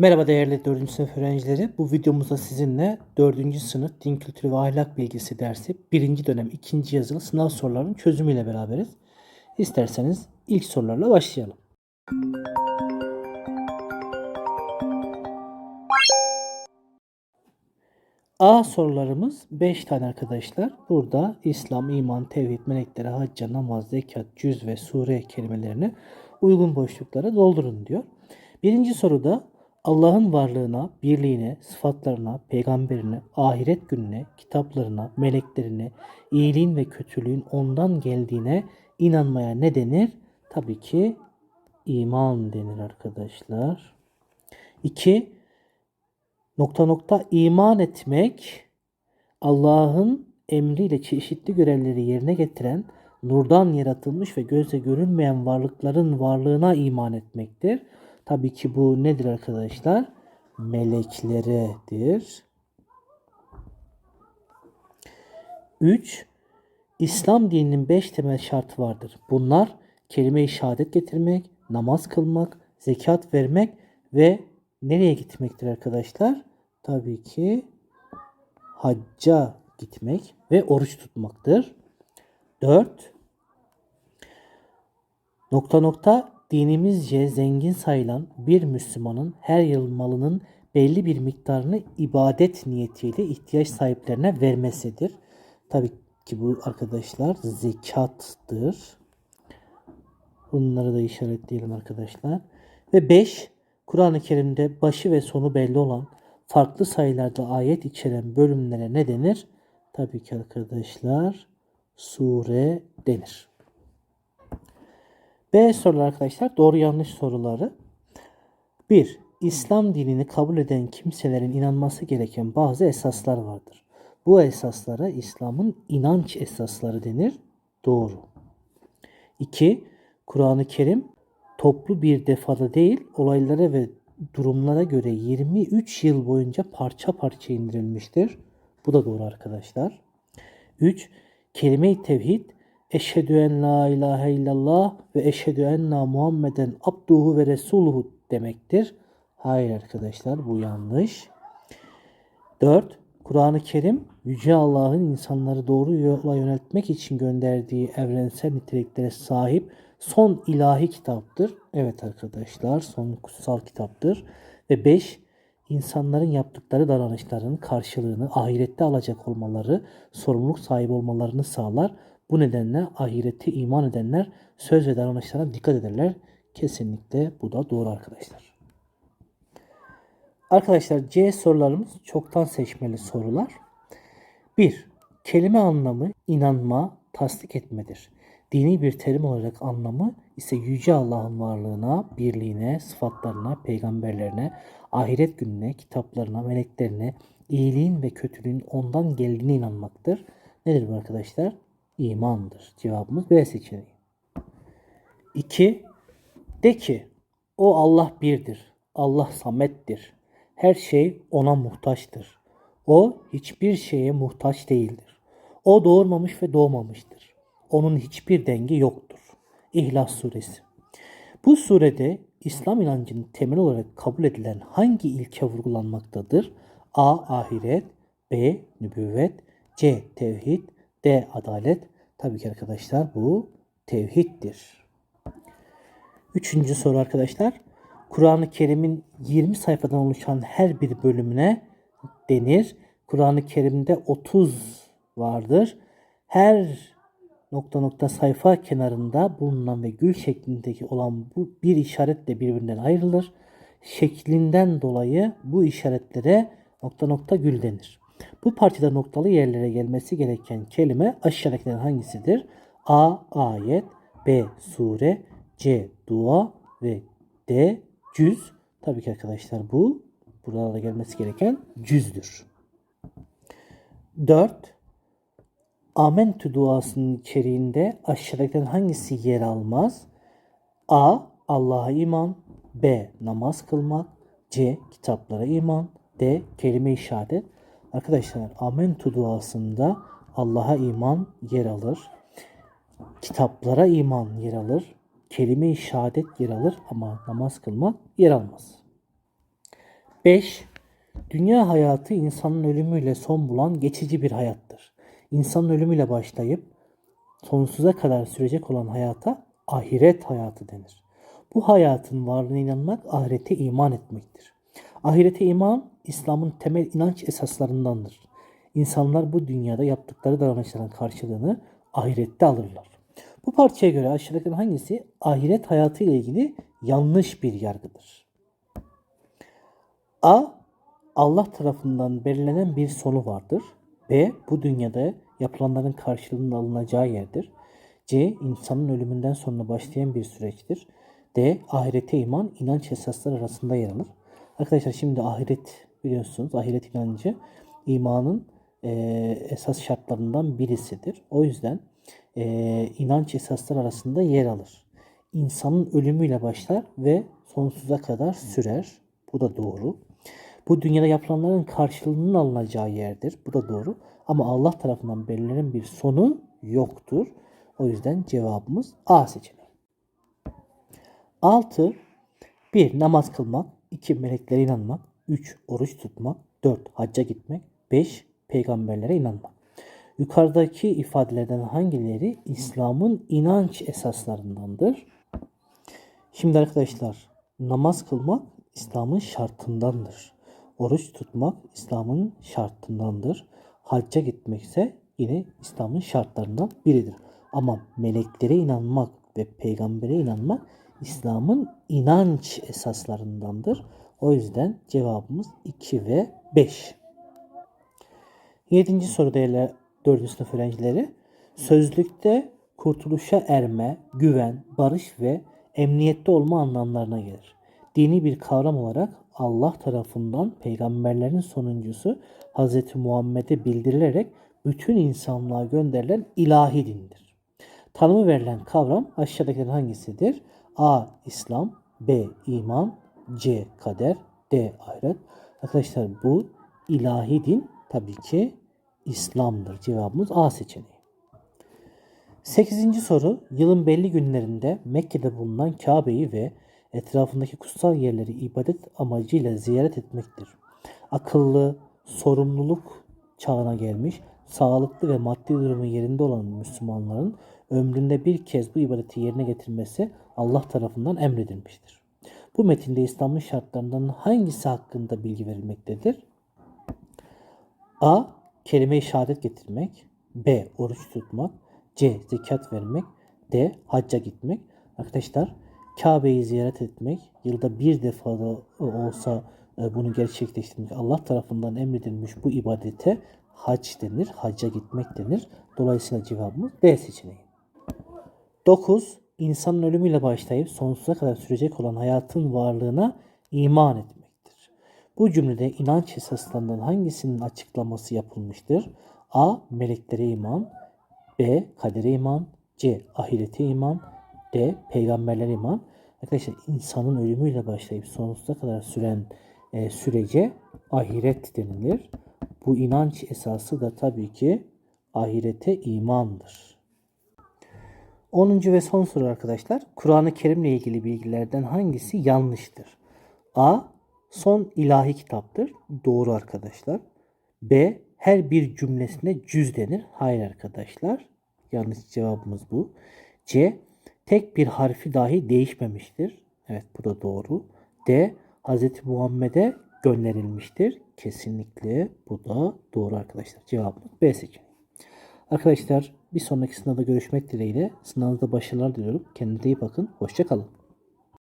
Merhaba değerli 4. sınıf öğrencileri. Bu videomuzda sizinle 4. sınıf din kültürü ve ahlak bilgisi dersi 1. dönem 2. yazılı sınav sorularının çözümüyle beraberiz. İsterseniz ilk sorularla başlayalım. A sorularımız 5 tane arkadaşlar. Burada İslam, iman, tevhid, melekleri, hacca, namaz, zekat, cüz ve sure kelimelerini uygun boşluklara doldurun diyor. Birinci soruda Allah'ın varlığına, birliğine, sıfatlarına, peygamberine, ahiret gününe, kitaplarına, meleklerine, iyiliğin ve kötülüğün ondan geldiğine inanmaya ne denir? Tabii ki iman denir arkadaşlar. 2 nokta nokta iman etmek Allah'ın emriyle çeşitli görevleri yerine getiren nurdan yaratılmış ve gözle görünmeyen varlıkların varlığına iman etmektir. Tabii ki bu nedir arkadaşlar? Melekleredir. 3. İslam dininin 5 temel şartı vardır. Bunlar kelime-i şehadet getirmek, namaz kılmak, zekat vermek ve nereye gitmektir arkadaşlar? Tabii ki hacca gitmek ve oruç tutmaktır. 4. Nokta nokta dinimizce zengin sayılan bir Müslümanın her yıl malının belli bir miktarını ibadet niyetiyle ihtiyaç sahiplerine vermesidir. Tabii ki bu arkadaşlar zekattır. Bunları da işaretleyelim arkadaşlar. Ve 5. Kur'an-ı Kerim'de başı ve sonu belli olan farklı sayılarda ayet içeren bölümlere ne denir? Tabii ki arkadaşlar sure denir. B sorular arkadaşlar doğru yanlış soruları. 1. İslam dinini kabul eden kimselerin inanması gereken bazı esaslar vardır. Bu esaslara İslam'ın inanç esasları denir. Doğru. 2. Kur'an-ı Kerim toplu bir defada değil olaylara ve durumlara göre 23 yıl boyunca parça parça indirilmiştir. Bu da doğru arkadaşlar. 3. Kelime-i tevhid Eşhedü en la ilahe illallah ve eşhedü enna Muhammeden abduhu ve resuluhu demektir. Hayır arkadaşlar bu yanlış. 4. Kur'an-ı Kerim Yüce Allah'ın insanları doğru yola yöneltmek için gönderdiği evrensel niteliklere sahip son ilahi kitaptır. Evet arkadaşlar son kutsal kitaptır. Ve 5. insanların yaptıkları davranışların karşılığını ahirette alacak olmaları, sorumluluk sahibi olmalarını sağlar. Bu nedenle ahirette iman edenler söz ve davranışlarına dikkat ederler. Kesinlikle bu da doğru arkadaşlar. Arkadaşlar C sorularımız çoktan seçmeli sorular. 1. Kelime anlamı inanma, tasdik etmedir. Dini bir terim olarak anlamı ise Yüce Allah'ın varlığına, birliğine, sıfatlarına, peygamberlerine, ahiret gününe, kitaplarına, meleklerine, iyiliğin ve kötülüğün ondan geldiğine inanmaktır. Nedir bu arkadaşlar? İmandır. Cevabımız B seçeneği. 2. De ki o Allah birdir. Allah samettir. Her şey ona muhtaçtır. O hiçbir şeye muhtaç değildir. O doğurmamış ve doğmamıştır. Onun hiçbir dengi yoktur. İhlas suresi. Bu surede İslam inancının temel olarak kabul edilen hangi ilke vurgulanmaktadır? A. Ahiret B. Nübüvvet C. Tevhid D. Adalet Tabii ki arkadaşlar bu tevhiddir. Üçüncü soru arkadaşlar. Kur'an-ı Kerim'in 20 sayfadan oluşan her bir bölümüne denir. Kur'an-ı Kerim'de 30 vardır. Her nokta nokta sayfa kenarında bulunan ve gül şeklindeki olan bu bir işaretle birbirinden ayrılır. Şeklinden dolayı bu işaretlere nokta nokta gül denir. Bu parçada noktalı yerlere gelmesi gereken kelime aşağıdakilerden hangisidir? A. Ayet B. Sure C. Dua ve D. Cüz. Tabii ki arkadaşlar bu burada da gelmesi gereken cüzdür. 4. Amentü duasının içeriğinde aşağıdakilerden hangisi yer almaz? A. Allah'a iman B. Namaz kılmak C. Kitaplara iman D. Kelime-i şehadet Arkadaşlar Amentu duasında Allah'a iman yer alır. Kitaplara iman yer alır. Kelime-i şehadet yer alır ama namaz kılmak yer almaz. 5. Dünya hayatı insanın ölümüyle son bulan geçici bir hayattır. İnsanın ölümüyle başlayıp sonsuza kadar sürecek olan hayata ahiret hayatı denir. Bu hayatın varlığına inanmak ahirete iman etmektir. Ahirete iman İslam'ın temel inanç esaslarındandır. İnsanlar bu dünyada yaptıkları davranışların karşılığını ahirette alırlar. Bu parçaya göre aşağıdakilerin hangisi ahiret hayatı ile ilgili yanlış bir yargıdır? A. Allah tarafından belirlenen bir sonu vardır. B. Bu dünyada yapılanların karşılığının alınacağı yerdir. C. insanın ölümünden sonra başlayan bir süreçtir. D. Ahirete iman inanç esasları arasında yer alır. Arkadaşlar şimdi ahiret biliyorsunuz ahiret inancı imanın e, esas şartlarından birisidir. O yüzden e, inanç esaslar arasında yer alır. İnsanın ölümüyle başlar ve sonsuza kadar sürer. Bu da doğru. Bu dünyada yapılanların karşılığının alınacağı yerdir. Bu da doğru. Ama Allah tarafından belirlenen bir sonu yoktur. O yüzden cevabımız A seçeneği. 6. 1. Namaz kılmak. 2. Meleklere inanmak. 3. Oruç tutmak. 4. Hacca gitmek. 5. Peygamberlere inanmak. Yukarıdaki ifadelerden hangileri İslam'ın inanç esaslarındandır? Şimdi arkadaşlar namaz kılmak İslam'ın şartındandır. Oruç tutmak İslam'ın şartındandır. Hacca gitmek ise yine İslam'ın şartlarından biridir. Ama meleklere inanmak ve peygambere inanmak İslam'ın inanç esaslarındandır. O yüzden cevabımız 2 ve 5. Yedinci soru değerli 4. sınıf öğrencileri. Sözlükte kurtuluşa erme, güven, barış ve emniyette olma anlamlarına gelir. Dini bir kavram olarak Allah tarafından peygamberlerin sonuncusu Hz. Muhammed'e bildirilerek bütün insanlığa gönderilen ilahi dindir. Tanımı verilen kavram aşağıdakilerin hangisidir? A. İslam B. İman C. Kader D. Ahiret Arkadaşlar bu ilahi din tabii ki İslam'dır. Cevabımız A seçeneği. 8. soru yılın belli günlerinde Mekke'de bulunan Kabe'yi ve etrafındaki kutsal yerleri ibadet amacıyla ziyaret etmektir. Akıllı, sorumluluk çağına gelmiş, sağlıklı ve maddi durumu yerinde olan Müslümanların ömründe bir kez bu ibadeti yerine getirmesi Allah tarafından emredilmiştir. Bu metinde İslam'ın şartlarından hangisi hakkında bilgi verilmektedir? A. Kelime-i şehadet getirmek. B. Oruç tutmak. C. Zekat vermek. D. Hacca gitmek. Arkadaşlar Kabe'yi ziyaret etmek, yılda bir defa da olsa e, bunu gerçekleştirmek Allah tarafından emredilmiş bu ibadete hac denir, hacca gitmek denir. Dolayısıyla cevabımız D seçeneği. 9. İnsanın ölümüyle başlayıp sonsuza kadar sürecek olan hayatın varlığına iman etmektir. Bu cümlede inanç esaslarından hangisinin açıklaması yapılmıştır? A. Meleklere iman B. Kadere iman C. Ahirete iman D. Peygamberlere iman. Arkadaşlar insanın ölümüyle başlayıp sonsuza kadar süren e, sürece ahiret denilir. Bu inanç esası da tabii ki ahirete imandır. 10. ve son soru arkadaşlar. Kur'an-ı Kerim ile ilgili bilgilerden hangisi yanlıştır? A. Son ilahi kitaptır. Doğru arkadaşlar. B. Her bir cümlesine cüz denir. Hayır arkadaşlar. Yanlış cevabımız bu. C. Tek bir harfi dahi değişmemiştir. Evet bu da doğru. D. Hz. Muhammed'e gönderilmiştir. Kesinlikle bu da doğru arkadaşlar. Cevabımız B seçeneği. Arkadaşlar bir sonraki sınavda görüşmek dileğiyle. Sınavınızda başarılar diliyorum. Kendinize iyi bakın. Hoşçakalın.